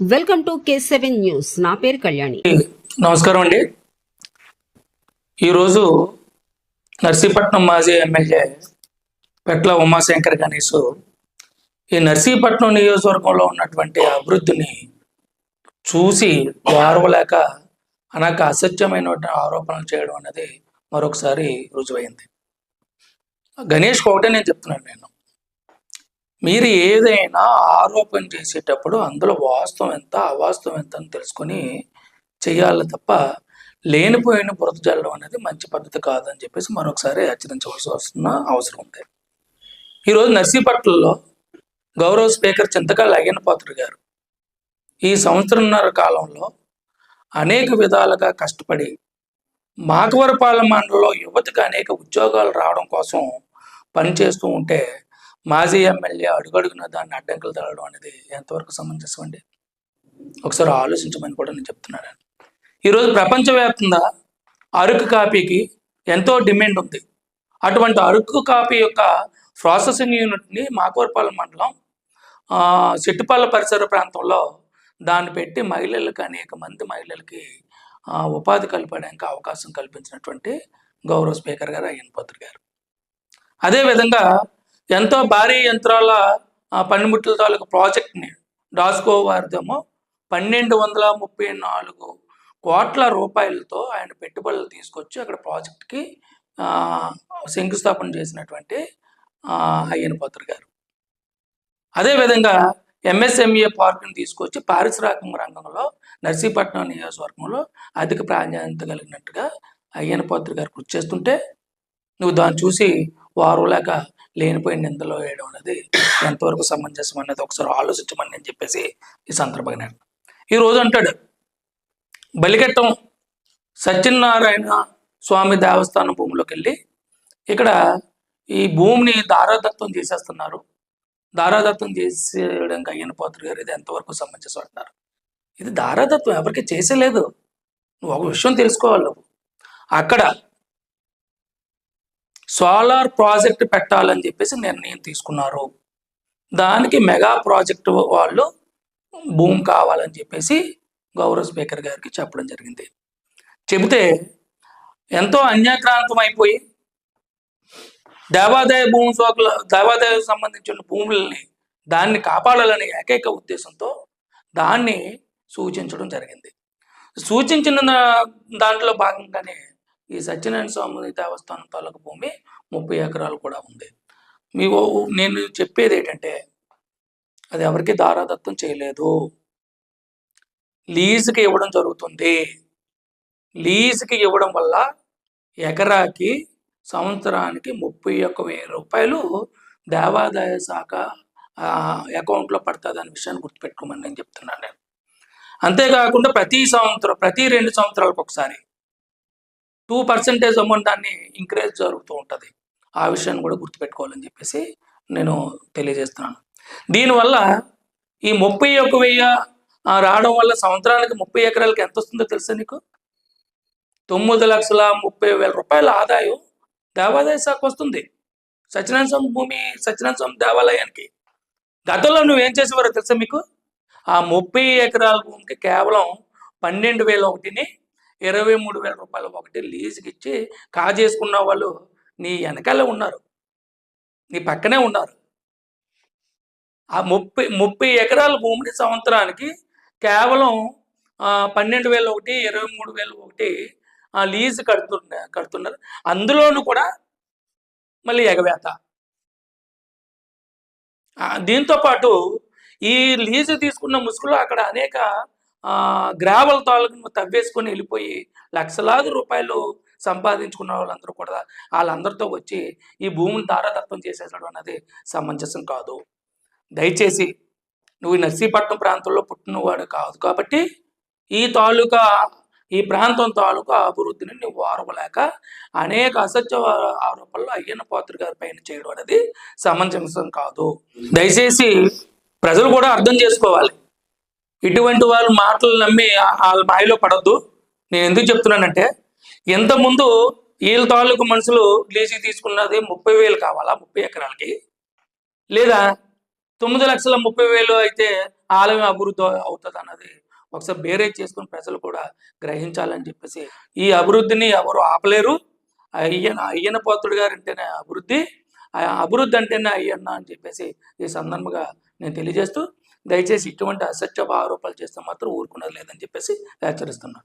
Welcome to K seven news. నా పేరు కళ్యాణి. నమస్కారం అండి. ఈరోజు నర్సీపట్నం మాజీ ఎమ్మెల్యే పెట్ల ఉమాశంకర్ గణేష్ ఈ నర్సీపట్నం నియోజకవర్గంలో ఉన్నటువంటి అభివృద్ధిని చూసి వారవలేక అనక అసత్యమైన ఆరోపణలు చేయడం అనేది మరొకసారి రుజువైంది. గణేష్కి ఒకటే నేను చెప్తున్నాను నేను. మీరు ఏదైనా ఆరోపణ చేసేటప్పుడు అందులో వాస్తవం ఎంత అవాస్తవం ఎంత అని తెలుసుకొని చేయాలి తప్ప లేనిపోయిన బురద జల్లడం అనేది మంచి పద్ధతి కాదని చెప్పేసి మరొకసారి హెచ్చరించవలసి వస్తున్న అవసరం ఉంది. ఈరోజు నర్సీపట్నంలో గౌరవ స్పీకర్ చింతకాయలు అయ్యనపాత్రుడు గారు ఈ సంవత్సరంన్నర కాలంలో అనేక విధాలుగా కష్టపడి మాకవరపాలెం మండలంలో యువతకు అనేక ఉద్యోగాలు రావడం కోసం పనిచేస్తూ ఉంటే మాజీ ఎమ్మెల్యే అడుగడుగున దాన్ని అడ్డంకులు తగలడం అనేది ఎంతవరకు సమంజసం అండి? ఒకసారి ఆలోచించమని కూడా నేను చెప్తున్నాను. ఈరోజు ప్రపంచవ్యాప్తంగా అరకు కాపీకి ఎంతో డిమాండ్ ఉంది. అటువంటి అరకు కాపీ యొక్క ప్రాసెసింగ్ యూనిట్ని మాకూరపాలెం మండలం ఆ, పరిసర ప్రాంతంలో దాన్ని పెట్టి మహిళలకు అనేక మంది మహిళలకి ఉపాధి కల్పడానికి అవకాశం కల్పించినటువంటి గౌరవ స్పీకర్ గారు అయ్యనపత్రి గారు. అదేవిధంగా ఎంతో భారీ యంత్రాల పనిముట్లు పనిముట్ల తాలూకు ప్రాజెక్ట్ని డాస్కో వారిదేమో పన్నెండు వందల ముప్పై నాలుగు కోట్ల రూపాయలతో ఆయన పెట్టుబడులు తీసుకొచ్చి అక్కడ ప్రాజెక్ట్కి శంకుస్థాపన చేసినటువంటి అయ్యన పాత్ర గారు. అదేవిధంగా ఎంఎస్ఎంఈ పార్క్ని తీసుకొచ్చి పారిశ్రామిక రంగంలో నర్సీపట్నం నియోజకవర్గంలో అధిక ప్రాధాన్యత కలిగినట్టుగా అయ్యనపాత్ర గారు కృషి చేస్తుంటే నువ్వు దాన్ని చూసి వారు లేక లేనిపోయిన నిందలో వేయడం అనేది ఎంతవరకు సమంజసం అనేది ఒకసారి ఆలోచించమని నేను చెప్పేసి ఈ సందర్భంగా ఈరోజు ఈ రోజు అంటాడు బలిగెట్టం సత్యనారాయణ స్వామి దేవస్థానం భూమిలోకి వెళ్ళి ఇక్కడ ఈ భూమిని దారాదత్తం చేసేస్తున్నారు. దారాదత్తం చేసేయడానికి అయ్యన పాత్ర గారు ఇది ఎంతవరకు సమంజసం అంటున్నారు ఇది దారాదత్వం ఎవరికి చేసేలేదు. నువ్వు ఒక విషయం తెలుసుకోవాలి నువ్వు. అక్కడ సోలార్ ప్రాజెక్ట్ పెట్టాలని చెప్పేసి నిర్ణయం తీసుకున్నారు. దానికి మెగా ప్రాజెక్టు వాళ్ళు భూమి కావాలని చెప్పేసి గౌరవ స్పీకర్ గారికి చెప్పడం జరిగింది. చెబితే ఎంతో అన్యాక్రాంతం అయిపోయి దేవాదాయ భూమి సోకుల దేవాదాయం సంబంధించిన భూములని దాన్ని కాపాడాలనే ఏకైక ఉద్దేశంతో దాన్ని సూచించడం జరిగింది. సూచించిన దాంట్లో భాగంగానే ఈ సత్యనారాయణ స్వామి దేవస్థానం తాలూకు భూమి ముప్పై ఎకరాలు కూడా ఉంది. మీకు నేను చెప్పేది ఏంటంటే అది ఎవరికి దారాదత్తం చేయలేదు. లీజుకి ఇవ్వడం జరుగుతుంది. లీజుకి ఇవ్వడం వల్ల ఎకరాకి సంవత్సరానికి ముప్పై ఒక్క వెయ్యి రూపాయలు దేవాదాయ శాఖ అకౌంట్లో పడుతుంది అనే విషయాన్ని గుర్తుపెట్టుకోమని నేను చెప్తున్నాను. నేను అంతేకాకుండా ప్రతి సంవత్సరం ప్రతి రెండు సంవత్సరాలకు ఒకసారి టూ పర్సెంటేజ్ అమౌంట్ దాన్ని ఇంక్రీజ్ జరుగుతూ ఉంటుంది. ఆ విషయాన్ని కూడా గుర్తుపెట్టుకోవాలని చెప్పేసి నేను తెలియజేస్తున్నాను. దీనివల్ల ఈ ముప్పై ఒక వెయ్యి రావడం వల్ల సంవత్సరానికి ముప్పై ఎకరాలకి ఎంత వస్తుందో తెలుసా నీకు? తొమ్మిది లక్షల ముప్పై వేల రూపాయల ఆదాయం దేవాదాయ శాఖ వస్తుంది. సత్యనారాయణ స్వామి భూమి సత్యనారాయణ స్వామి దేవాలయానికి. గతంలో నువ్వేం చేసేవారో తెలుసా మీకు? ఆ ముప్పై ఎకరాల భూమికి కేవలం పన్నెండు వేల ఒకటిని ఇరవై మూడు వేల రూపాయలు ఒకటి లీజుకి ఇచ్చి కాజేసుకున్న వాళ్ళు నీ వెనకాలే ఉన్నారు. నీ పక్కనే ఉన్నారు. ఆ ముప్పై ముప్పై ఎకరాల భూమిని సంవత్సరానికి కేవలం పన్నెండు వేల ఒకటి ఇరవై మూడు వేల ఒకటి లీజ్ లీజు కడుతున్న కడుతున్నారు. అందులోనూ కూడా మళ్ళీ ఎగవేత. దీంతో పాటు ఈ లీజు తీసుకున్న ముసుగులో అక్కడ అనేక గ్రావల్ తాలూకు తవ్వేసుకొని వెళ్ళిపోయి లక్షలాది రూపాయలు సంపాదించుకున్న వాళ్ళందరూ కూడా వాళ్ళందరితో వచ్చి ఈ భూమిని దారాదత్తం చేసేసడం అనేది సమంజసం కాదు. దయచేసి నువ్వు నర్సీపట్నం ప్రాంతంలో పుట్టినవాడు కాదు కాబట్టి ఈ తాలూకా ఈ ప్రాంతం తాలూకా అభివృద్ధిని నువ్వు వారవలేక అనేక అసత్య ఆరోపణలు అయ్యన్న పాత్ర గారి పైన చేయడం అనేది సమంజసం కాదు. దయచేసి ప్రజలు కూడా అర్థం చేసుకోవాలి. ఇటువంటి వాళ్ళు మాటలు నమ్మి వాళ్ళ బాయిలో పడద్దు. నేను ఎందుకు చెప్తున్నానంటే ఇంతకుముందు వీళ్ళ తాలూకు మనుషులు లీజీ తీసుకున్నది ముప్పై వేలు కావాలా ముప్పై ఎకరాలకి? లేదా తొమ్మిది లక్షల ముప్పై వేలు అయితే ఆలయం అభివృద్ధి అవుతుంది అన్నది ఒకసారి బేరేజ్ చేసుకుని ప్రజలు కూడా గ్రహించాలని చెప్పేసి ఈ అభివృద్ధిని ఎవరు ఆపలేరు. అయ్యన అయ్యన పోతుడు గారు అంటేనే అభివృద్ధి. ఆ అభివృద్ధి అంటేనే అయ్యన్న అని చెప్పేసి ఈ సందర్భంగా నేను తెలియజేస్తూ దయచేసి ఇటువంటి అసత్యపు ఆరోపణలు చేస్తే మాత్రం ఊరుకునేది లేదని చెప్పేసి హెచ్చరిస్తున్నాను.